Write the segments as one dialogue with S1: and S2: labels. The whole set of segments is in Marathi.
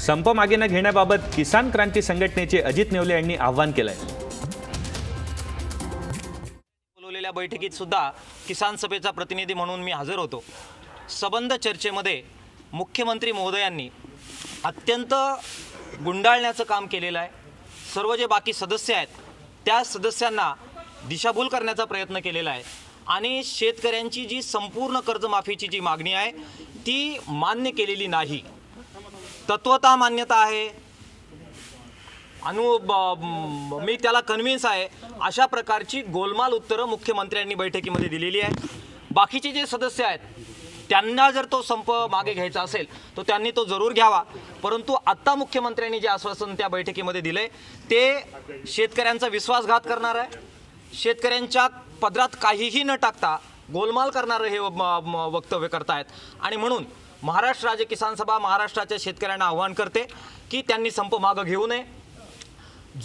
S1: संप मागे न घेण्याबाबत किसान क्रांती संघटनेचे अजित नेवले यांनी आव्हान केलंय.
S2: बोलवलेल्या बैठकीत सुद्धा किसान सभेचा प्रतिनिधी म्हणून मी हजर होतो. सबंध चर्चेमध्ये मुख्यमंत्री महोदयांनी अत्यंत गुंडाळण्याचं काम केलेलं आहे. सर्व जे बाकी सदस्य आहेत त्या सदस्यांना दिशाभूल करण्याचा प्रयत्न केलेला आहे. आणि शेतकऱ्यांची जी संपूर्ण कर्जमाफीची जी मागणी आहे ती मान्य केलेली नाही. तत्वता मान्यता आहे. अनु ब- मी त्याला कन्व्हिन्स आहे. अशा प्रकारची गोलमाल उत्तरं मुख्यमंत्र्यांनी बैठकीमध्ये दिलेली आहे बाकीचे जे सदस्य आहेत त्यांना जर तो संप मागे घ्यायचा असेल तर त्यांनी तो जरूर घ्यावा. परंतु आत्ता मुख्यमंत्र्यांनी जे आश्वासन त्या बैठकीमध्ये दिलंय ते शेतकऱ्यांचा विश्वासघात करणार आहे. शेतकऱ्यांच्या पदरात काहीही न टाकता गोलमाल करणारं हे म- म- वक्तव्य करतायत. आणि म्हणून महाराष्ट्र राज्य किसान सभा महाराष्ट्राच्या शेतकऱ्यांना आवाहन करते की त्यांनी संप मागं घेऊ नये.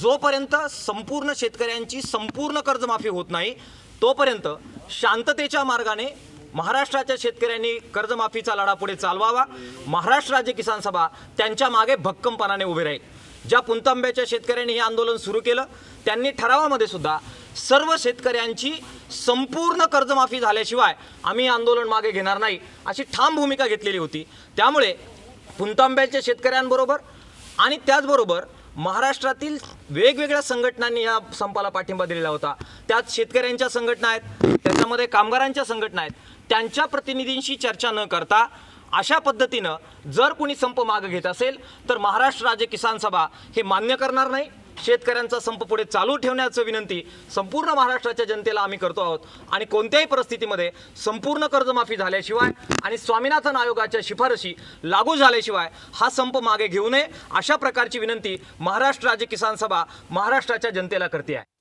S2: जोपर्यंत संपूर्ण शेतकऱ्यांची संपूर्ण कर्जमाफी होत नाही तोपर्यंत शांततेच्या मार्गाने महाराष्ट्राच्या शेतकऱ्यांनी कर्जमाफीचा लढा पुढे चालवावा. महाराष्ट्र राज्य किसान सभा त्यांच्या मागे भक्कमपणाने उभे राहील. ज्या पुंतांब्याच्या शेतकऱ्यांनी हे आंदोलन सुरू केलं त्यांनी ठरावामध्ये सुद्धा सर्व शेतकऱ्यांची संपूर्ण कर्जमाफी झाल्याशिवाय आम्ही आंदोलन मागे घेणार नाही अशी ठाम भूमिका घेतलेली होती. त्यामुळे पुंतांब्याच्या शेतकऱ्यांबरोबर आणि त्याचबरोबर महाराष्ट्रातील वेगवेगळ्या संघटनांनी या संपाला पाठिंबा दिलेला होता. त्यात शेतकऱ्यांच्या संघटना आहेत त्याच्यामध्ये कामगारांच्या संघटना आहेत. त्यांच्या प्रतिनिधींशी चर्चा न करता अशा पद्धतीनं जर कोणी संप मागं घेत असेल तर महाराष्ट्र राज्य किसान सभा हे मान्य करणार नाही. शेतकऱ्यांचा संप पुढे चालू ठेवण्याचं विनंती संपूर्ण महाराष्ट्राच्या जनतेला आम्ही करतो आहोत. आणि कोणत्याही परिस्थितीमध्ये संपूर्ण कर्जमाफी झाल्याशिवाय आणि स्वामीनाथन आयोगाच्या शिफारशी लागू झाल्याशिवाय हा संप मागे घेऊ नये अशा प्रकारची विनंती महाराष्ट्र राज्य किसान सभा महाराष्ट्राच्या जनतेला करते आहे.